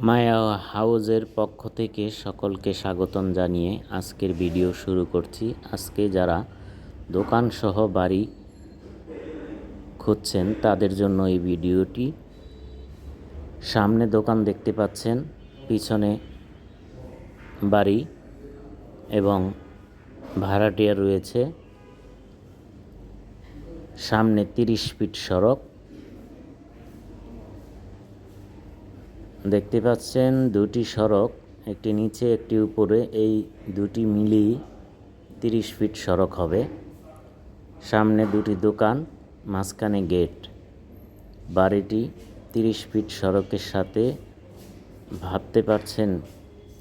মায়া হাউজের পক্ষ থেকে সকলকে স্বাগতম জানিয়ে আজকের ভিডিও শুরু করছি। আজকে যারা দোকানসহ বাড়ি খুঁজছেন, তাদের জন্য এই ভিডিওটি। সামনে দোকান দেখতে পাচ্ছেন, পিছনে বাড়ি এবং ভাড়াটিয়া রয়েছে। সামনে তিরিশ ফিট সড়ক। দেখতে পাচ্ছেন দুটি সড়ক, একটি নিচে, একটি উপরে। এই দুটি মিলিয়ে তিরিশ ফিট সড়ক হবে। সামনে দুটি দোকান, মাঝখানে গেট। বাড়িটি তিরিশ ফিট সড়কের সাথে। ভাবতে পারছেন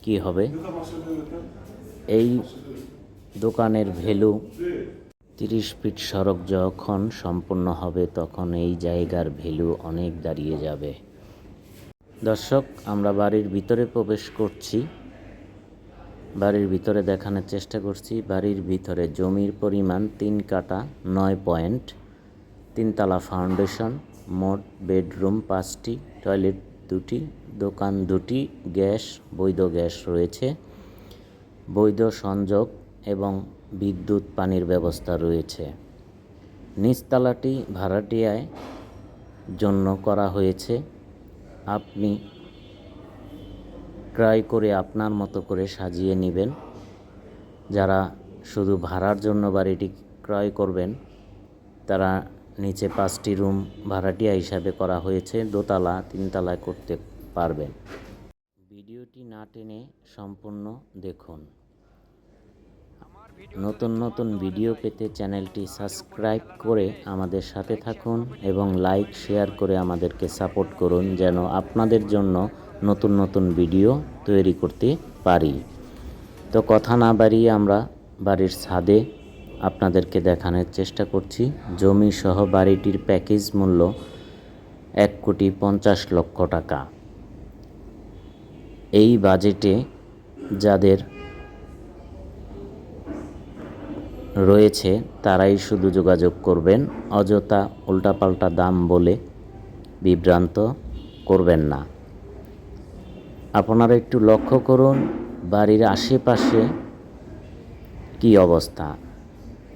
কি হবে? এই দোকানের ভ্যালু তিরিশ ফিট সড়ক যখন সম্পূর্ণ হবে, তখন এই জায়গার ভ্যালু অনেক দাঁড়িয়ে যাবে। দর্শক, আমরা বাড়ির ভিতরে প্রবেশ করছি। বাড়ির ভিতরে দেখানোর চেষ্টা করছি। বাড়ির ভিতরে জমির পরিমাণ তিন কাটা, নয় পয়েন্ট। তিনতলা ফাউন্ডেশন, মোট বেডরুম পাঁচটি, টয়লেট দুটি, দোকান দুটি, গ্যাস, বৈধ গ্যাস রয়েছে। বৈধ সংযোগ এবং বিদ্যুৎ পানির ব্যবস্থা রয়েছে। নিচতলাটি ভাড়াটিয়ায় জন্য করা হয়েছে। আপনি ক্রয় করে আপনার মতো করে সাজিয়ে নেবেন। যারা শুধু ভাড়ার জন্য বাড়িটি ক্রয় করবেন, তারা নিচে পাঁচটি রুম ভাড়াটিয়া হিসাবে করা হয়েছে, দোতলা, তিনতলায় করতে পারবেন। ভিডিওটি না টেনে সম্পূর্ণ দেখুন। নতুন নতুন ভিডিও পেতে চ্যানেলটি সাবস্ক্রাইব করে আমাদের সাথে থাকুন এবং লাইক, শেয়ার করে আমাদেরকে সাপোর্ট করুন যেন আপনাদের জন্য নতুন নতুন ভিডিও তৈরি করতে পারি। তো কথা না বাড়িয়ে আমরা বাড়ির ছাদে আপনাদেরকে দেখানোর চেষ্টা করছি। জমি সহ বাড়িটির প্যাকেজ মূল্য এক কোটি পঞ্চাশ লক্ষ টাকা। এই বাজেটে যাদের রয়েছে, তারাই শুধু যোগাযোগ করবেন, অযথা উল্টাপাল্টা দাম বলে বিভ্রান্ত করবেন না। আপনারা একটু লক্ষ্য করুন, বাড়ির আশেপাশে কি অবস্থা।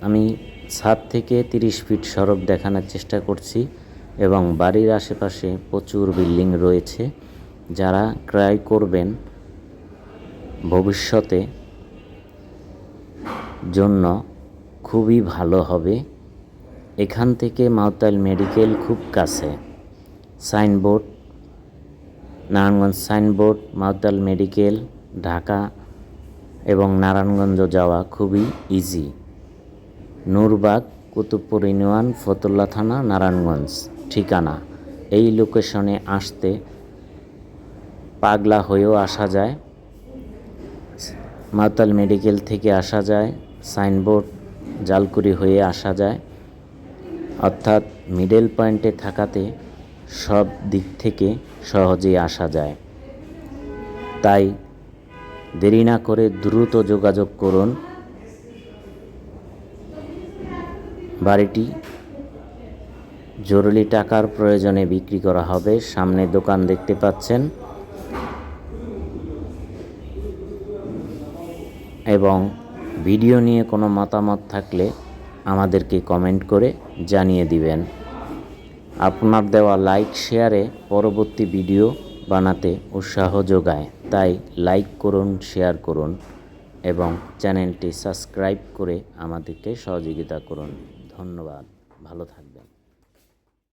আমি ছাদ থেকে তিরিশ ফিট সড়ক দেখানোর চেষ্টা করছি এবং বাড়ির আশেপাশে প্রচুর বিল্ডিং রয়েছে, যারা ক্রয় করবেন ভবিষ্যতে জন্য খুবই ভালো হবে। এখান থেকে মাওতাল মেডিকেল খুব কাছে। Signboard, Narayanganj Signboard Mawtal medical, Dhaka এবং নারায়ণগঞ্জ যাওয়া খুবই ইজি নূরবাগ, কুতুবপুর ইউনিয়ন, ফতুল্লা থানা, নারায়ণগঞ্জ ঠিকানা। এই লোকেশনে আসতে পাগলা হয়েও আসা যায়। মাওতাল মেডিকেল থেকে আসা যায়। সাইনবোর্ড জালকুড়ি হয়ে আসা যায়। অর্থাৎ মিডল পয়েন্টে থাকাতে সব দিক থেকে সহজেই আসা যায়। তাই দেরি না করে দ্রুত যোগাযোগ করুন। বাড়িটি জরুরি টাকার প্রয়োজনে বিক্রি করা হবে। সামনে দোকান দেখতে পাচ্ছেন। এবং ভিডিও নিয়ে কোনো মতামত থাকলে আমাদেরকে কমেন্ট করে জানিয়ে দিবেন। আপনার দেওয়া লাইক, শেয়ারে পরবর্তী ভিডিও বানাতে উৎসাহ যোগায়। তাই লাইক করুন, শেয়ার করুন এবং চ্যানেলটি সাবস্ক্রাইব করে আমাদেরকে সহযোগিতা করুন। ধন্যবাদ। ভালো থাকবেন।